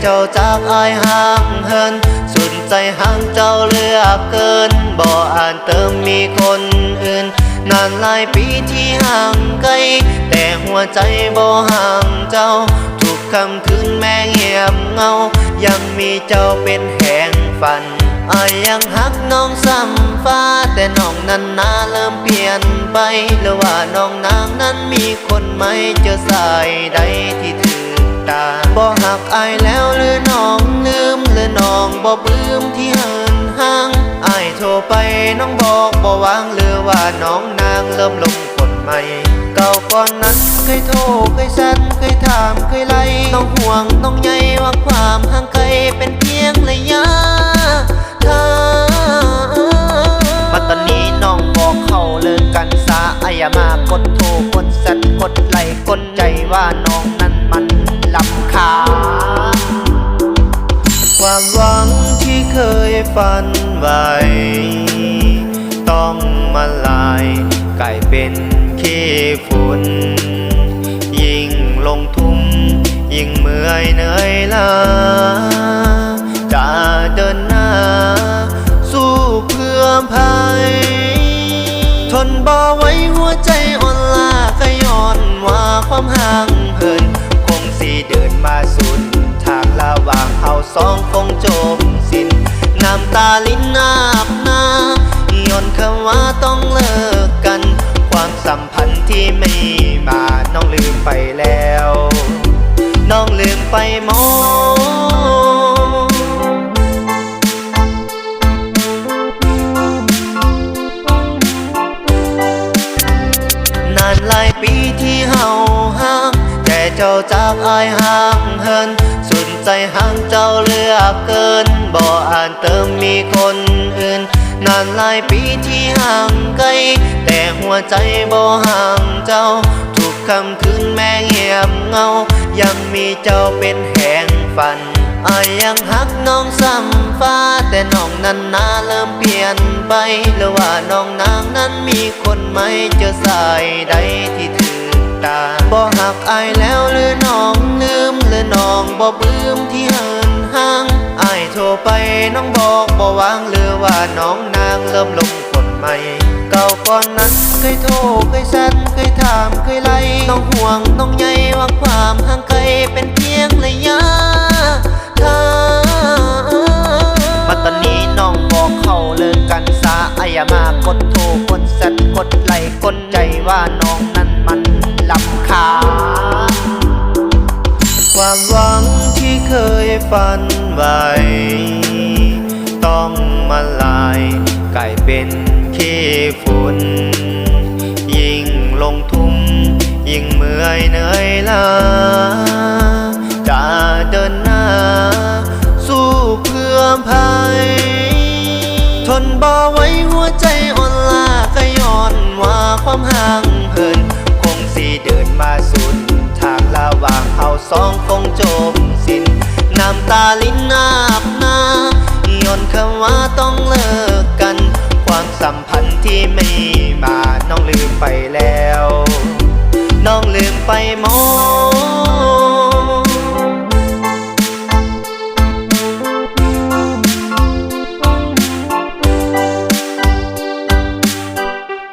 เจ้าจากอายห่างเหิน สุดใจห่างเจ้าเลือกเกิน บ่อ่านเติมมีคนอื่น นานหลายปีที่ห่างไกล แต่หัวใจบ่ห่างเจ้า ทุกคำคืนแม่เงียบเงา ยังมีเจ้าเป็นแห่งฝันอายยังหักน้องซ้ำฟ้า แต่น้องนั้นนาเริ่มเปลี่ยนไป หรือว่าน้องนางนั้นมีคนไหมเจอสายใดที่ ตาบ่หักอายแล้วหรือน้องลืมหรือน้องบ่ปลื้มที่เหินห่างอายโทรไปน้องบอกบ่วางหรือว่าน้องนางเริ่มลงคนใหม่เก่าก่อนนั้นเคยโทรเคยสั่นเคยถามเคยไล่น้องห่วงน้องใย ฝันไว้ ต้องมาลายกลายเป็นขี้ฝุ่น ยิ่งลงทุ่มยิ่งเมื่อยเหนื่อยล้าจะเดินหน้า สู้เพื่อภัยาลิ้นอาบหน้าย้อนคำว่าต้องเลิกกัน ความสัมพันธ์ที่ไม่มาน้องลืมไปแล้ว น้องลืมไปหมดนานหลายปีที่เฮา เจ้าจากอายห่างเหินสุดใจห่างเจ้าเลือกเกิน บ่อ่านเติมมีคนอื่น นานหลายปีที่ห่างไกล แต่หัวใจบ่ห่างเจ้า ทุกคำคืนแม่เงียบเงา ยังมีเจ้าเป็นแห่งฝันอายยังหักน้องซ้ำฟ้า แต่น้องนั้นนาเริ่มเปลี่ยนไปหรือว่าน้องนางนั้นมีคนไหมเจอสายใดที่ ตาบ่หักอายแล้วหรือน้องลืมหรือน้องบ่ปลื้มที่เหินห่างอายโทรไปน้องบอกบ่วางหรือว่าน้องนางเริ่มลงคนใหม่เก่าก่อนนั้นเคยโทรเคยสั่นเคยถามเคยไล่น้องห่วงน้องใยว่าความห่างไกลเป็นเพียงระยะทางมาตอนนี้น้องบอกเขาเลิกกันซะอายามากดโทรกดสั่นกดไลค์กดใจว่าน้อง ฝันไว้ ต้องมาลายกลายเป็นขี้ฝุ่น ยิ่งลงทุนยิ่งเมื่อยเหนื่อยล้าจะเดินหน้า สู้เพื่อภัย ทนบ่ไว้หัวใจอ่อนล้าก็ย้อนว่าความห่างเหิน คงสีเดินมาสุด ตาลิ้นนาบหน้าย้อนคำว่าต้องเลิกกัน ความสัมพันธ์ที่ไม่มา น้องลืมไปแล้ว น้องลืมไปหมด